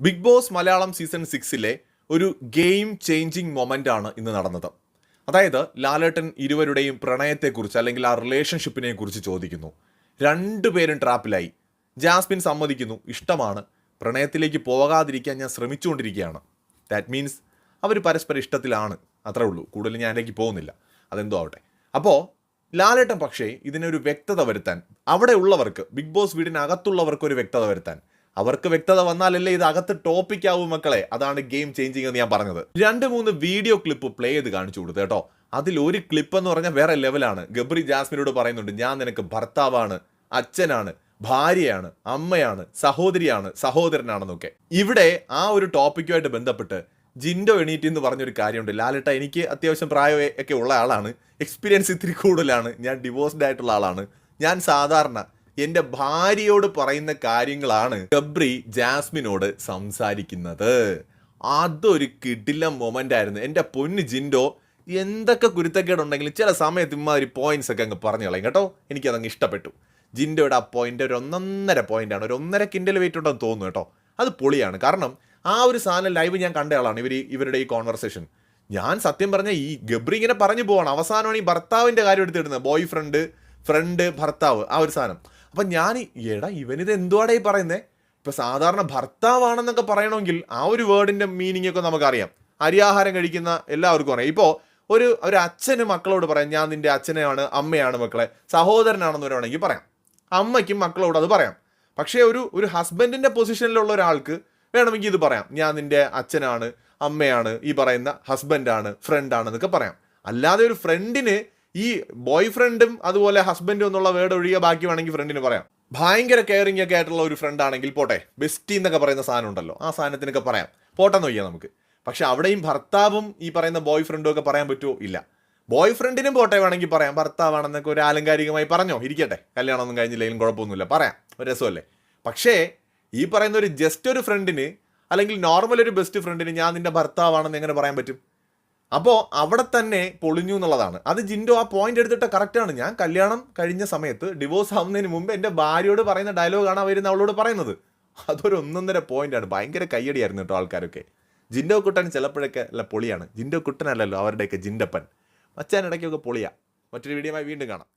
Big boss Malayalam season സിക്സിലെ ഒരു game changing moment ആണ് ഇന്ന് നടന്നത്. അതായത് ലാലേട്ടൻ ഇരുവരുടെയും പ്രണയത്തെക്കുറിച്ച് അല്ലെങ്കിൽ ആ റിലേഷൻഷിപ്പിനെ കുറിച്ച് ചോദിക്കുന്നു. രണ്ടുപേരും ട്രാപ്പിലായി. ജാസ്മിൻ സമ്മതിക്കുന്നു ഇഷ്ടമാണ്. പ്രണയത്തിലേക്ക് പോകാതിരിക്കാൻ ഞാൻ ശ്രമിച്ചുകൊണ്ടിരിക്കുകയാണ്. ദാറ്റ് മീൻസ് അവർ പരസ്പരം ഇഷ്ടത്തിലാണ്. അത്രേ ഉള്ളൂ. കൂടുതൽ ഞാൻ അതിലേക്ക് പോകുന്നില്ല. അതെന്തോ ആവട്ടെ. അപ്പോൾ ലാലേട്ടൻ പക്ഷേ ഇതിനൊരു വ്യക്തത വരുത്താൻ അവിടെ ഉള്ളവർക്ക് ബിഗ് ബോസ് വീടിനകത്തുള്ളവർക്ക് ഒരു വ്യക്തത വരുത്താൻ അവർക്ക് വ്യക്തത വന്നാലല്ലേ ഇത് അകത്ത് ടോപ്പിക് ആവും മക്കളെ? അതാണ് ഗെയിം ചേഞ്ചിങ് എന്ന് ഞാൻ പറഞ്ഞത്. രണ്ട് മൂന്ന് വീഡിയോ ക്ലിപ്പ് പ്ലേ ചെയ്ത് കാണിച്ചു കൊടുത്തു കേട്ടോ. അതിൽ ഒരു ക്ലിപ്പ് എന്ന് പറഞ്ഞാൽ വേറെ ലെവലാണ്. ഗബ്രി ജാസ്മിനോട് പറയുന്നുണ്ട് ഞാൻ നിനക്ക് ഭർത്താവാണ് അച്ഛനാണ് ഭാര്യയാണ് അമ്മയാണ് സഹോദരിയാണ് സഹോദരനാണെന്നൊക്കെ. ഇവിടെ ആ ഒരു ടോപ്പിക്കുമായിട്ട് ബന്ധപ്പെട്ട് ജിൻഡോ എണീറ്റ് എന്ന് പറഞ്ഞൊരു കാര്യമുണ്ട്. ലാലേട്ട എനിക്ക് അത്യാവശ്യം പ്രായമേ ഒക്കെ ഉള്ള ആളാണ്. എക്സ്പീരിയൻസ് ഇത്തിരി കൂടുതലാണ്. ഞാൻ ഡിവോഴ്സ്ഡ് ആയിട്ടുള്ള ആളാണ്. ഞാൻ സാധാരണ എന്റെ ഭാര്യയോട് പറയുന്ന കാര്യങ്ങളാണ് ഗബ്രി ജാസ്മിനോട് സംസാരിക്കുന്നത്. അതൊരു കിടില മൊമെന്റ് ആയിരുന്നു. എന്റെ പൊന്ന് ജിൻഡോ എന്തൊക്കെ കുരുത്തക്കേടുണ്ടെങ്കിലും ചില സമയത്ത് ഇമാതിരി പോയിന്റ്സ് ഒക്കെ അങ്ങ് പറഞ്ഞു കളയും കേട്ടോ. എനിക്കതങ്ങ് ഇഷ്ടപ്പെട്ടു. ജിൻഡോയുടെ ആ പോയിന്റ് ഒരു ഒന്നൊന്നര പോയിന്റ് ആണ്. ഒരു ഒന്നര കിൻഡൽ വെയിറ്റ് ഉണ്ടെന്ന് തോന്നുന്നു കേട്ടോ. അത് പൊളിയാണ്. കാരണം ആ ഒരു സാധനം ലൈവ് ഞാൻ കണ്ട ആളാണ് ഇവർ ഇവരുടെ ഈ കോൺവെർസേഷൻ ഞാൻ സത്യം പറഞ്ഞ ഈ ഗബ്രി ഇങ്ങനെ പറഞ്ഞു പോവാണ്. അവസാനമാണ് ഈ ഭർത്താവിന്റെ കാര്യം എടുത്തിടുന്നത് ബോയ് ഫ്രണ്ട് ഫ്രണ്ട് ഭർത്താവ് ആ ഒരു സാധനം. അപ്പം ഞാൻ എടാ ഇവനിത് എന്തുവാടേ പറയുന്നത് ഇപ്പം സാധാരണ ഭർത്താവാണെന്നൊക്കെ പറയണമെങ്കിൽ ആ ഒരു വേർഡിന്റെ മീനിങ് ഒക്കെ നമുക്കറിയാം അരിയാഹാരം കഴിക്കുന്ന എല്ലാവർക്കും അറിയാം. ഇപ്പോൾ ഒരു ഒരു അച്ഛന് മക്കളോട് പറയാം ഞാൻ നിന്റെ അച്ഛനെയാണ് അമ്മയാണ് മക്കളെ. സഹോദരനാണെന്ന് പറയുകയാണെങ്കിൽ പറയാം. അമ്മയ്ക്കും മക്കളോട് അത് പറയാം. പക്ഷേ ഒരു ഒരു ഹസ്ബൻഡിന്റെ പൊസിഷനിലുള്ള ഒരാൾക്ക് വേണമെങ്കിൽ ഇത് പറയാം. ഞാൻ നിന്റെ അച്ഛനാണ് അമ്മയാണ് ഈ പറയുന്ന ഹസ്ബൻഡാണ് ഫ്രണ്ടാണ് എന്നൊക്കെ പറയാം. അല്ലാതെ ഒരു ഫ്രണ്ടിന് ഈ ബോയ് ഫ്രണ്ടും അതുപോലെ ഹസ്ബൻഡും എന്നുള്ള വേർഡ് ഒഴികെ ബാക്കി വേണമെങ്കിൽ ഫ്രണ്ടിന് പറയാം. ഭയങ്കര കെയറിംഗ് ഒക്കെ ആയിട്ടുള്ള ഒരു ഫ്രണ്ട് ആണെങ്കിൽ പോട്ടെ ബെസ്റ്റി എന്നൊക്കെ പറയുന്ന സാധനം ഉണ്ടല്ലോ ആ സാധനത്തിനൊക്കെ പറയാം. പോട്ടെ നോക്കിയാൽ നമുക്ക്. പക്ഷെ അവിടെയും ഭർത്താവും ഈ പറയുന്ന ബോയ് ഫ്രണ്ടും ഒക്കെ പറയാൻ പറ്റുമോ? ഇല്ല. ബോയ് ഫ്രണ്ടിനും പോട്ടെ വേണമെങ്കിൽ പറയാം. ഭർത്താവാണെന്നൊക്കെ ഒരു ആലങ്കാരികമായി പറഞ്ഞോ? ഇരിക്കട്ടെ. കല്യാണമൊന്നും കഴിഞ്ഞില്ലെങ്കിലും കുഴപ്പമൊന്നുമില്ല. പറയാം. ഒരു രസമല്ലേ? പക്ഷേ ഈ പറയുന്ന ഒരു ജസ്റ്റ് ഒരു ഫ്രണ്ടിന് അല്ലെങ്കിൽ നോർമൽ ഒരു ബെസ്റ്റ് ഫ്രണ്ടിന് ഞാൻ നിന്റെ ഭർത്താവാണെന്ന് എങ്ങനെ പറയാൻ പറ്റും? അപ്പോൾ അവിടെ തന്നെ പൊളിഞ്ഞു എന്നുള്ളതാണ്. അത് ജിൻഡോ ആ പോയിന്റ് എടുത്തിട്ട് കറക്റ്റാണ് ഞാൻ കല്യാണം കഴിഞ്ഞ സമയത്ത് ഡിവോഴ്സ് ആവുന്നതിന് മുമ്പ് എന്റെ ഭാര്യയോട് പറയുന്ന ഡയലോഗാണ് ആ അവളോട് പറയുന്നത്. അതൊരു ഒന്നൊന്നര പോയിന്റാണ് ഭയങ്കര കയ്യടിയായിരുന്നു കേട്ടോ ആൾക്കാരൊക്കെ. ജിൻഡോ കുട്ടൻ ചിലപ്പോഴൊക്കെ അല്ല പൊളിയാണ്. ജിൻഡോ കുട്ടനല്ലല്ലോ അവരുടെയൊക്കെ ജിൻഡപ്പൻ. മച്ചാൻ ഇടയ്ക്കൊക്കെ പൊളിയാ. മറ്റൊരു വീഡിയോ വീണ്ടും കാണാം.